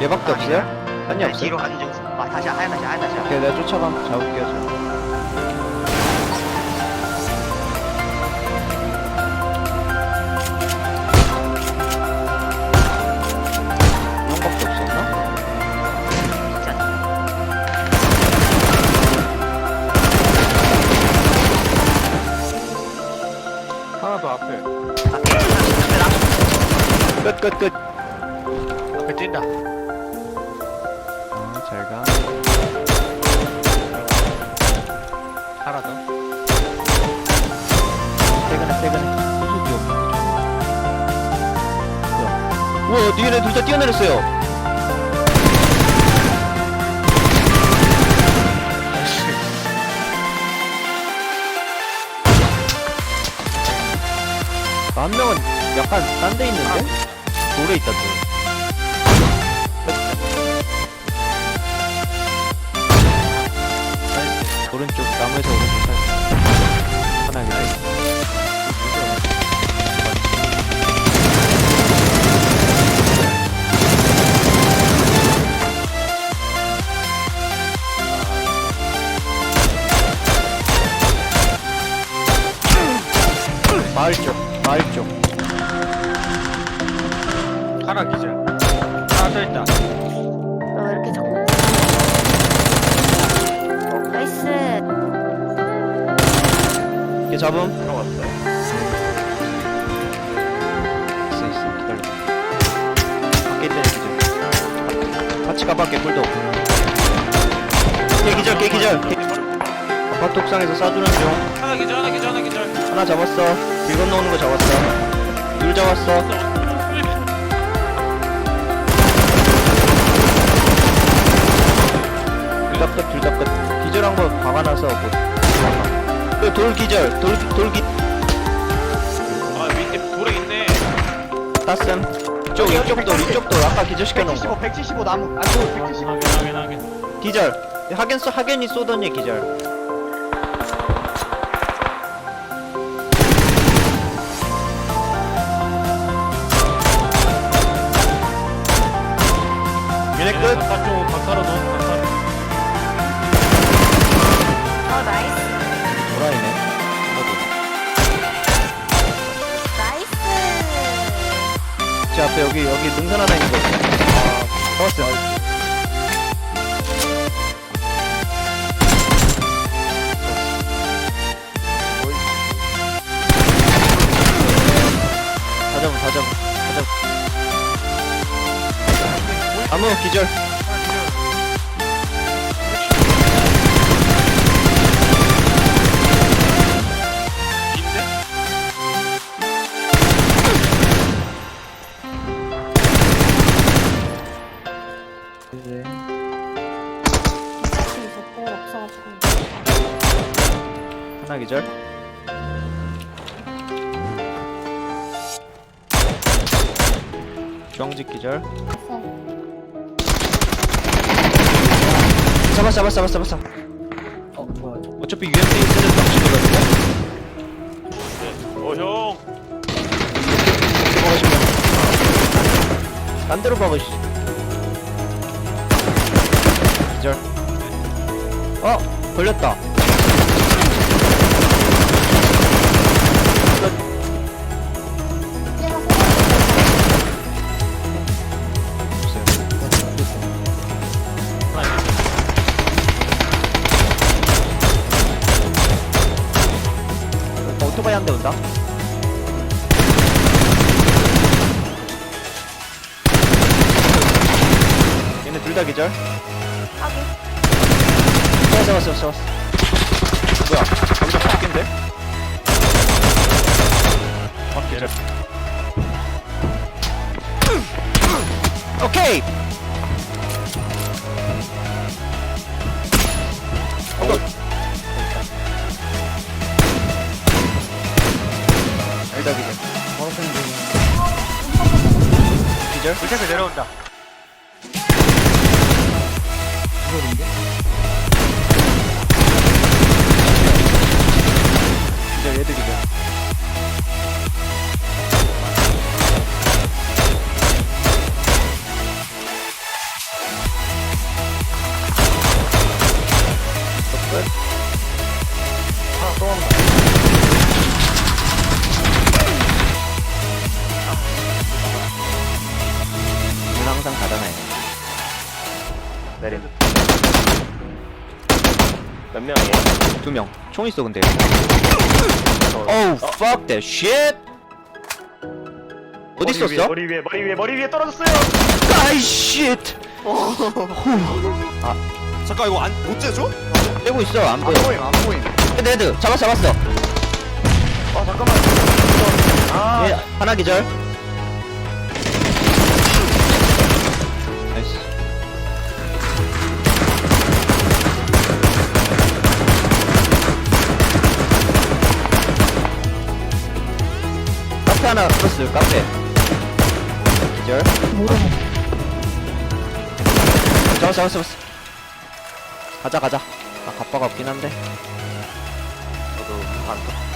얘밖에 없어요? 한이 네, 없어요? 뒤로 가는 중. 아 다시 하야 다시 하야 다시. 오케이 내가 쫓아가 잡을게요 저 형밖에 없었나? 진짜. 하나 더 앞에. 앞에 앞에 끝끝 끝. 앞에 뛴다. 어, 잘가. 하나 더. 퇴근해 퇴근해. 없네 뭐야. 우와 니네 둘다 뛰어내렸어요. 한 명은 약간 딴 데 있는데? 돌에 있다 돌 나무에서 오른쪽 살 하나 그래 마을 쪽 마을 쪽 하나 기절. 하나 더 있다. 잡음 들어왔어요. 있어 있어 기다려 밖에 있다 기절 같이 가 밖에 꿀도 깨 기절 깨 기절 깨- 아파트 옥상에서 쏴주는 중 하나 기절, 하나 기절, 하나 기절. 하나 잡았어 길 건너오는 거 잡았어 둘 잡았어 둘다 끝, 둘다 끝. 기절한 거 박아놔서 뭐. 그돌 기절, 돌, 돌 기, 아 밑에 돌에 있네. 땄음. 이쪽, 이쪽 돌, 이쪽 돌. 아까 기절시켜놓은 175 거. 175 나무. 아 저, 175. 하긴 하긴 하긴. 기절. 하겐, 쏘- 하겐이 쏘던 얘 기절. 제 앞에 여기, 여기 능선 하나 있는 거. 아, 잡았어요. 다 잡음, 다 잡음, 다 잡음. 아무 기절. 하나 기절. 주황집 기절. 잡았어, 잡았어, 잡았어, 잡았어. 어, 뭐야. 어차피 UMP 쓰는 방식이거든요. 어 형. 먹으시면. 딴 데로 박으시죠. 기절. 어, 걸렸다. 오토바이 한 대 온다. 얘네 둘 다 기절. 하기 잡았어, 잡았어, 잡았어. 뭐야? 거기다 바뀐데? 아, 기절. 오케이! 기절? 물탱크 내려온다. 기절, 얘들 기절. 몇 명이에요? 두 명. 총 있어 근데. 저- 어우 fuck that shit. 어디 머리 위에, 있었어? 머리 위에 머리 위에 머리 위에 떨어졌어요. 아이 shit. 잠깐 이거 안, 못 째줘? 떼고 있어 안 안 보여. 보임 안 보임. 헤드 헤드 잡았어 잡았어. 어 잠깐만. 아 얘 하나 기절. 카페 하나 플러스 카페. 기절. 잡았어 잡았어 잡았어. 가자 가자. 아 갑바가 없긴 한데. 저도 반.